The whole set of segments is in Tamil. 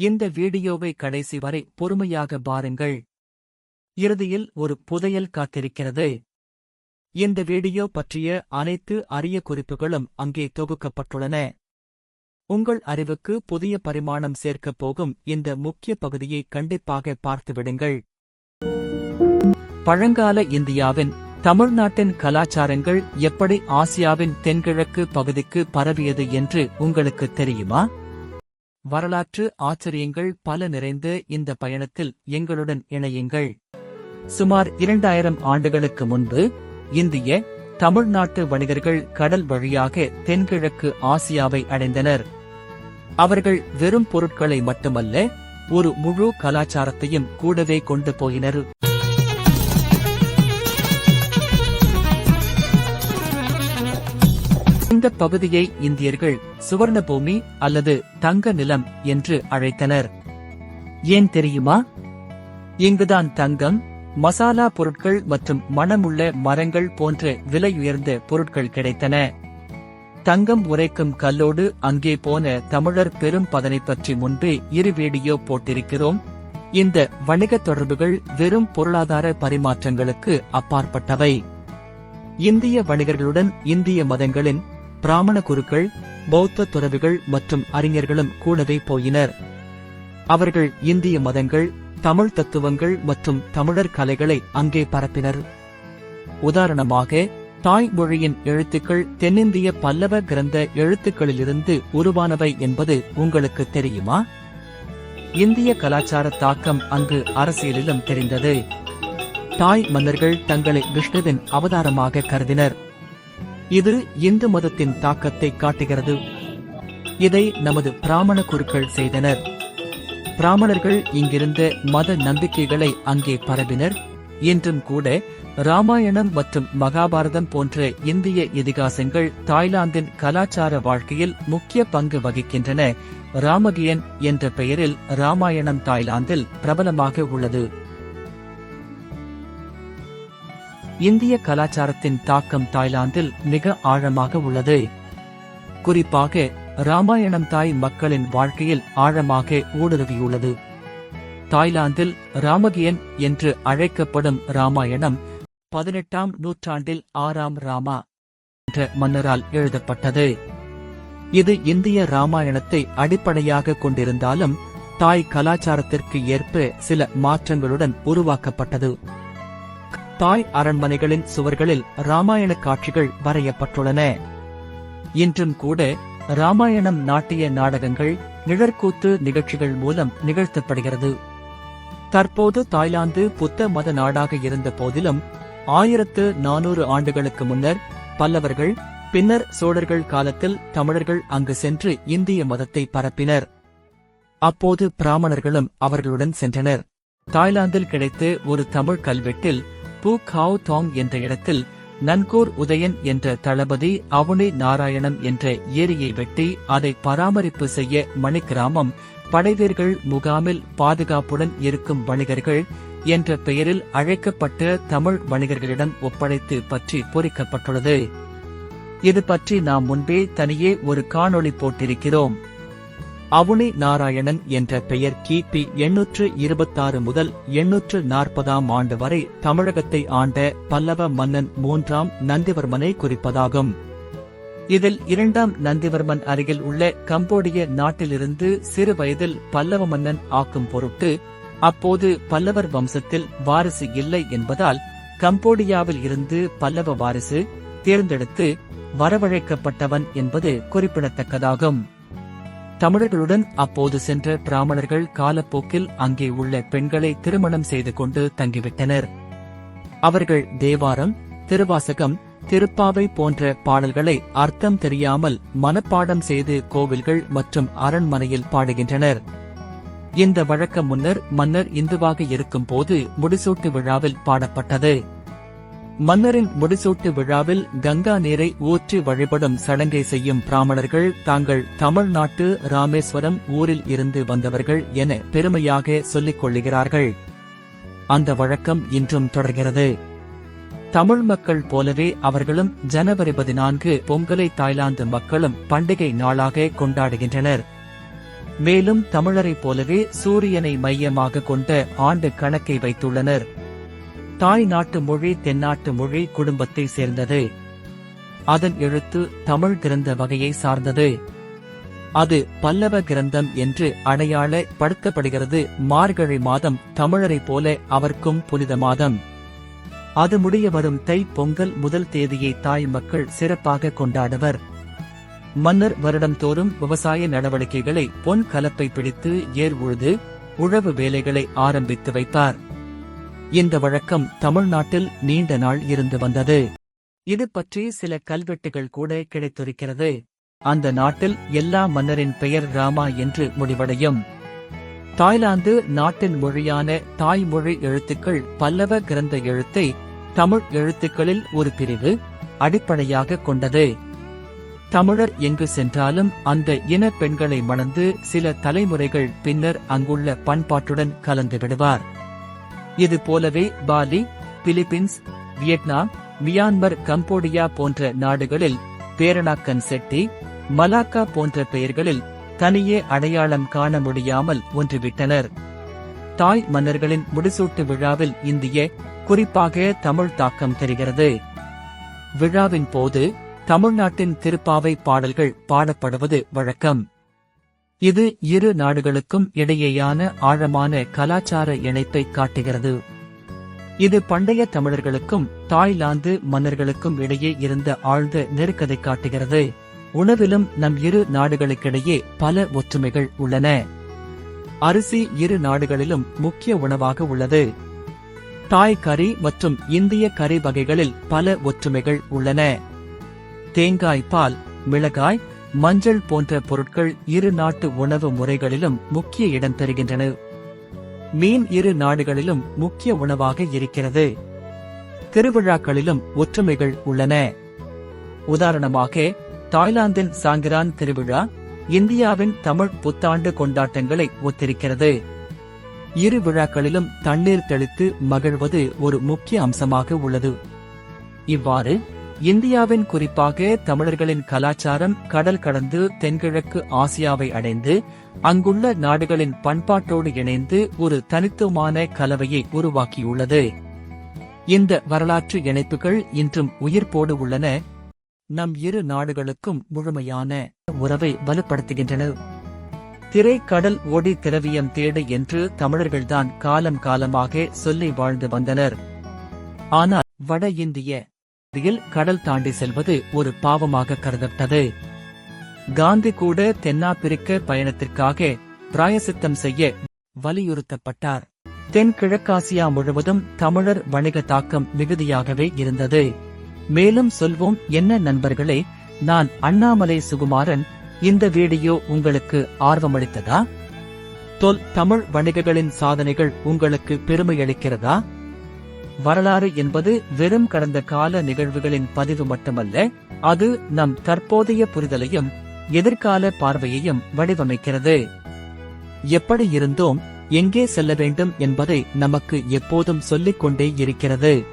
இந்த வீடியோவை கடைசி வரை பொறுமையாக பாருங்கள். இறுதியில் ஒரு புதையல் காத்திருக்கிறது. இந்த வீடியோ பற்றிய அனைத்து அரிய குறிப்புகளும் அங்கே தொகுக்கப்பட்டுள்ளன. உங்கள் அறிவுக்கு புதிய பரிமாணம் சேர்க்கப் போகும் இந்த முக்கிய பகுதியை கண்டிப்பாக பார்த்துவிடுங்கள். பழங்கால இந்தியாவின் தமிழ்நாட்டின் கலாச்சாரங்கள் எப்படி ஆசியாவின் தென்கிழக்கு பகுதிக்கு பரவியது என்று உங்களுக்கு தெரியுமா? வரலாற்று ஆச்சரியங்கள் பல நிறைந்த இந்த பயணத்தில் எங்களுடன் இணையுங்கள். சுமார் இரண்டாயிரம் ஆண்டுகளுக்கு முன்பு இந்திய தமிழ்நாட்டு வணிகர்கள் கடல் வழியாக தென்கிழக்கு ஆசியாவை அடைந்தனர். அவர்கள் வெறும் பொருட்களை மட்டுமல்ல ஒரு முழு கலாச்சாரத்தையும் கூடவே கொண்டு போயினர். இந்த பகுதியை இந்தியர்கள் சுவர்ணபூமி அல்லது தங்க நிலம் என்று அழைத்தனர். ஏன் தெரியுமா? இங்குதான் தங்கம் மசாலா பொருட்கள் மற்றும் மணமுள்ள மரங்கள் போன்ற விலையுயர்ந்த பொருட்கள் கிடைத்தன. தங்கம் உரைக்கும் கல்லோடு அங்கே போன தமிழர் பெரும் பதனை பற்றி முன்பே இரு வீடியோ போட்டிருக்கிறோம். இந்த வணிக தொடர்புகள் வெறும் பொருளாதார பரிமாற்றங்களுக்கு அப்பாற்பட்டவை. இந்திய வணிகர்களுடன் இந்திய மதங்களின் பிராமண குருக்கள் பௌத்த துறவிகள் மற்றும் அறிஞர்களும் கூடவே போயினர். அவர்கள் இந்திய மதங்கள் தமிழ் தத்துவங்கள் மற்றும் தமிழர் கலைகளை அங்கே பரப்பினர். உதாரணமாக தாய் மொழியின் எழுத்துக்கள் தென்னிந்திய பல்லவ கிரந்த எழுத்துக்களிலிருந்து உருவானவை என்பது உங்களுக்கு தெரியுமா? இந்திய கலாச்சார தாக்கம் அங்கு அரசியலிலும் தெரிந்தது. தாய் மன்னர்கள் தங்களை விஷ்ணுவின் அவதாரமாக கருதினர். இது இந்து மதத்தின் தாக்கத்தை காட்டுகிறது. இதை நமது பிராமண குருக்கள் செய்தனர். பிராமணர்கள் இங்கிருந்த மத நம்பிக்கைகளை அங்கே பரவினர் இன்றும் கூட ராமாயணம் மற்றும் மகாபாரதம் போன்ற இந்திய இதிகாசங்கள் தாய்லாந்தின் கலாச்சார வாழ்க்கையில் முக்கிய பங்கு வகிக்கின்றன. ராமகியன் என்ற பெயரில் ராமாயணம் தாய்லாந்தில் பிரபலமாக உள்ளது. இந்திய கலாச்சாரத்தின் தாக்கம் தாய்லாந்தில் மிக ஆழமாக உள்ளது. குறிப்பாக ராமாயணம் தாய் மக்களின் வாழ்க்கையில் ஆழமாக ஊடுருவியுள்ளது. தாய்லாந்தில் ராமகியன் என்று அழைக்கப்படும் ராமாயணம் பதினெட்டாம் நூற்றாண்டில் ஆறாம் ராமா என்ற மன்னரால் எழுதப்பட்டது. இது இந்திய ராமாயணத்தை அடிப்படையாக கொண்டிருந்தாலும் தாய் கலாச்சாரத்திற்கு ஏற்ப சில மாற்றங்களுடன் உருவாக்கப்பட்டது. தாய் அரண்மனைகளின் சுவர்களில் ராமாயண காட்சிகள் வரையப்பட்டுள்ளன. இன்றும் கூட ராமாயணம் நாட்டிய நாடகங்கள் நிழற்கூத்து நிகழ்ச்சிகள் மூலம் நிகழ்த்தப்படுகிறது. தற்போது தாய்லாந்து புத்த மத நாடாக இருந்த போதிலும் ஆயிரத்து நானூறு ஆண்டுகளுக்கு முன்னர் பல்லவர்கள் பின்னர் சோழர்கள் காலத்தில் தமிழர்கள் அங்கு சென்று இந்திய மதத்தை பரப்பினர். அப்போது பிராமணர்களும் அவர்களுடன் சென்றனர். தாய்லாந்தில் கிடைத்த ஒரு தமிழ் கல்வெட்டில் பூ காவ் தாங் என்ற இடத்தில் நன்கூர் உதயன் என்ற தளபதி அவுணி நாராயணம் என்ற ஏரியை வெட்டி அதை பராமரிப்பு செய்ய மணிக்கிராமம் படைவீர்கள் முகாமில் பாதுகாப்புடன் இருக்கும் வணிகர்கள் என்ற பெயரில் அழைக்கப்பட்ட தமிழ் வணிகர்களிடம் ஒப்படைத்து பற்றி பொறிக்கப்பட்டுள்ளது. இது பற்றி நாம் முன்பே தனியே ஒரு காணொளி போட்டிருக்கிறோம். அவுனி நாராயணன் என்ற பெயர் கிபி எண்ணூற்று இருபத்தாறு முதல் எண்ணூற்று நாற்பதாம் ஆண்டு வரை தமிழகத்தை ஆண்ட பல்லவ மன்னன் மூன்றாம் நந்திவர்மனை குறிப்பதாகும். இதில் இரண்டாம் நந்திவர்மன் அருகில் உள்ள கம்போடிய நாட்டிலிருந்து சிறு வயதில் பல்லவ மன்னன் ஆக்கும் பொருட்டு அப்போது பல்லவர் வம்சத்தில் வாரிசு இல்லை என்பதால் கம்போடியாவில் இருந்து பல்லவ வாரிசு தேர்ந்தெடுத்து வரவழைக்கப்பட்டவன் என்பது குறிப்பிடத்தக்கதாகும். தமிழர்களுடன் அப்போது சென்ற பிராமணர்கள் காலப்போக்கில் அங்கே உள்ள பெண்களை திருமணம் செய்து கொண்டு தங்கிவிட்டனர். அவர்கள் தேவாரம் திருவாசகம் திருப்பாவை போன்ற பாடல்களை அர்த்தம் தெரியாமல் மனப்பாடம் செய்து கோவில்கள் மற்றும் அரண்மனையில் பாடுகின்றனர். இந்த வழக்கம் முன்னர் மன்னர் இந்துவாக இருக்கும் போது முடிசூட்டு விழாவில் பாடப்பட்டது. மன்னரின் முடிசூட்டு விழாவில் கங்கா நீரை ஊற்றி வழிபடும் சடங்கை செய்யும் பிராமணர்கள் தாங்கள் தமிழ்நாட்டு ராமேஸ்வரம் ஊரில் இருந்து வந்தவர்கள் என பெருமையாக சொல்லிக் கொள்ளுகிறார்கள். அந்த வழக்கம் இன்றும் தொடர்கிறது. தமிழ் மக்கள் போலவே அவர்களும் ஜனவரி பதினான்கு பொங்கலை தாய்லாந்து மக்களும் பண்டிகை நாளாக கொண்டாடுகின்றனர். மேலும் தமிழரைப் போலவே சூரியனை மையமாக கொண்ட ஆண்டு கணக்கை வைத்துள்ளனர். தாய் நாட்டு மொழி தென்னாட்டு மொழி குடும்பத்தை சேர்ந்தது. அதன் எழுத்து தமிழ் கிரந்த வகையை சார்ந்தது. அது பல்லவ கிரந்தம் என்று அடையாள படுத்தப்படுகிறது. மார்கழி மாதம் தமிழரைப் போல அவர்க்கும் புனித மாதம். அது முடிய வரும் தை பொங்கல் முதல் தேதியை தாய் மக்கள் சிறப்பாக கொண்டாடுவர். மன்னர் வருடம்தோறும் விவசாய நடவடிக்கைகளை பொன் கலப்பை பிடித்து ஏர் உழுது உழவு வேலைகளை ஆரம்பித்து வைத்தார் இந்த வழக்கம் தமிழ்நாட்டில் நீண்ட நாள் இருந்து வந்தது. இது பற்றி சில கல்வெட்டுகள் கூட கிடைத்திருக்கிறது. அந்த நாட்டில் எல்லா மன்னரின் பெயர் ராமா என்று முடிவடையும். தாய்லாந்து நாட்டின் மொழியான தாய்மொழி எழுத்துக்கள் பல்லவ கிரந்த எழுத்தை தமிழ் எழுத்துக்களில் ஒரு பிரிவு அடிப்படையாக கொண்டது. தமிழர் எங்கு சென்றாலும் அந்த இன பெண்களை மணந்து சில தலைமுறைகள் பின்னர் அங்குள்ள பண்பாட்டுடன் கலந்து விடுவார். இது போலவே Bali Philippines Vietnam Myanmar Cambodia போன்ற நாடுகளில் பேரணாக்கன் செட்டி மலாக்கா போன்ற பெயர்களில் தனியே அடையாளம் காண முடியாமல் ஒன்றுவிட்டனர். தாய் மன்னர்களின் முடிசூட்டு விழாவில் இந்திய குறிப்பாக தமிழ் தாக்கம் தெரிகிறது. விழாவின் போது தமிழ்நாட்டின் திருப்பாவை பாடல்கள் பாடப்படுவது வழக்கம். இது இரு நாடுகளுக்கும் இடையேயான ஆழமான கலாச்சார இணைப்பை காட்டுகிறது. இது பண்டைய தமிழர்களுக்கும் தாய்லாந்து மன்னர்களுக்கும் இடையே இருந்த ஆழ்ந்த நெருக்கதை காட்டுகிறது. உணவிலும் நம் இரு நாடுகளுக்கிடையே பல ஒற்றுமைகள் உள்ளன. அரிசி இரு நாடுகளிலும் முக்கிய உணவாக உள்ளது. தாய் கறி மற்றும் இந்திய கறி வகைகளில் பல ஒற்றுமைகள் உள்ளன. தேங்காய் பால் மிளகாய் மஞ்சள் போன்ற பொருட்கள் இரு நாட்டு உணவு முறைகளிலும் முக்கிய இடம் பெறுகின்றன மீன் இரு நாடுகளிலும் முக்கிய உணவாக இருக்கிறது. திருவிழாக்களிலும் ஒற்றுமைகள் உள்ளன. உதாரணமாக தாய்லாந்தின் சாங்கிரான் திருவிழா இந்தியாவின் தமிழ் புத்தாண்டு கொண்டாட்டங்களை ஒத்திருக்கிறது. இரு விழாக்களிலும் தண்ணீர் தெளித்து மகிழ்வது ஒரு முக்கிய அம்சமாக உள்ளது. இவ்வாறு இந்தியாவின் குறிப்பாக தமிழர்களின் கலாச்சாரம் கடல் கடந்து தென்கிழக்கு ஆசியாவை அடைந்து அங்குள்ள நாடுகளின் பண்பாட்டோடு இணைந்து ஒரு தனித்துவமான கலவையை உருவாக்கியுள்ளது. இந்த வரலாற்று இணைப்புகள் இன்றும் உயிர்ப்போடு உள்ளன. நம் இரு நாடுகளுக்கும் முழுமையான உறவை வலுப்படுத்துகின்றன. திரை கடல் ஓடி திரவியம் தேடு என்று தமிழர்கள்தான் காலம் காலமாக சொல்லி வாழ்ந்து வந்தனர். ஆனால் வட இந்திய கடல் தாண்டி செல்வது ஒரு பாவமாக கருதப்பட்டது. காந்தி கூட தென்னாப்பிரிக்க பயணத்திற்காக பிராயசித்தம் செய்ய வலியுறுத்தப்பட்டார். தென்கிழக்காசியா முழுவதும் தமிழர் வணிக தாக்கம் மிகுதியாகவே இருந்தது. மேலும் சொல்வோம் என்ன நண்பர்களே நான் அண்ணாமலை சுகுமாரன் இந்த வீடியோ உங்களுக்கு ஆர்வமளித்ததா? தொல் தமிழ் வணிகர்களின் சாதனைகள் உங்களுக்கு பெருமையளிக்கிறதா? வரலாறு என்பது வெறும் கடந்த கால நிகழ்வுகளின் பதிவு மட்டுமல்ல அது நம் தற்போதைய புரிதலையும் எதிர்கால பார்வையையும் வடிவமைக்கிறது. எப்படி இருந்தோம் எங்கே செல்ல வேண்டும் என்பதை நமக்கு எப்போதும் சொல்லிக் கொண்டே இருக்கிறது.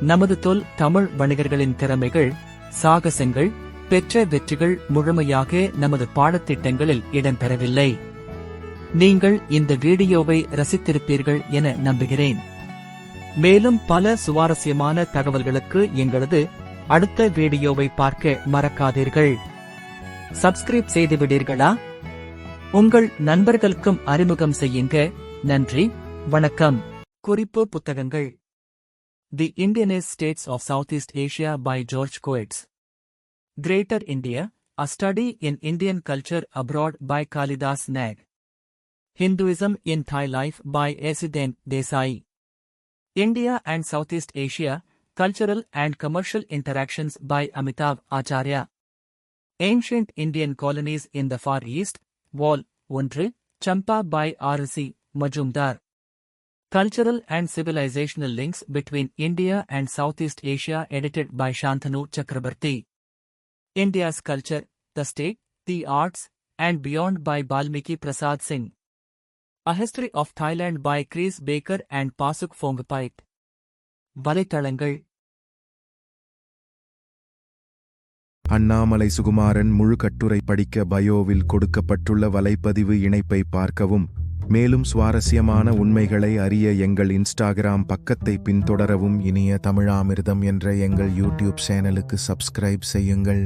நமது தொல் தமிழ் வணிகர்களின் திறமைகள் சாகசங்கள் பெற்ற வெற்றிகள் முழுமையாக நமது பாடத்திட்டங்களில் இடம்பெறவில்லை. நீங்கள் இந்த வீடியோவை ரசித்திருப்பீர்கள் என நம்புகிறேன். மேலும் பல சுவாரஸ்யமான தகவல்களுக்கு எங்களது அடுத்த வீடியோவை பார்க்க மறக்காதீர்கள். சப்ஸ்கிரைப் செய்து விடீர்களா உங்கள் நண்பர்களுக்கும் அறிமுகம் செய்யுங்க. நன்றி வணக்கம். குறிப்பு புத்தகங்கள். The Indian states of South East Asia by George Coedes Greater India A study in Indian culture abroad by Kalidas Nag. Hinduism in Thai life by Esident Desai. India and Southeast Asia, Cultural and Commercial Interactions by Amitav Acharya. Ancient Indian Colonies in the Far East, Wall, 1, Champa by R.C. Majumdar. Cultural and Civilizational Links Between India and Southeast Asia edited by Shantanu Chakrabarti. India's Culture, the State, the Arts, and Beyond by Balmiki Prasad Singh. A History of Thailand by Chris Baker and Pasuk Phongpait. வலைத்தளங்கள் அண்ணாமலை சுகுமாரன் முழு கட்டுரை படிக்க பயோவில் கொடுக்கப்பட்டுள்ள வலைப்பதிவு இணைப்பை பார்க்கவும் மேலும் சுவாரஸ்யமான உண்மைகளை அறிய எங்கள் இன்ஸ்டாகிராம் பக்கத்தை பின்தொடரவும் இனிய தமிழாமிர்தம் என்ற எங்கள் யூடியூப் சேனலுக்கு சப்ஸ்கிரைப் செய்யுங்கள்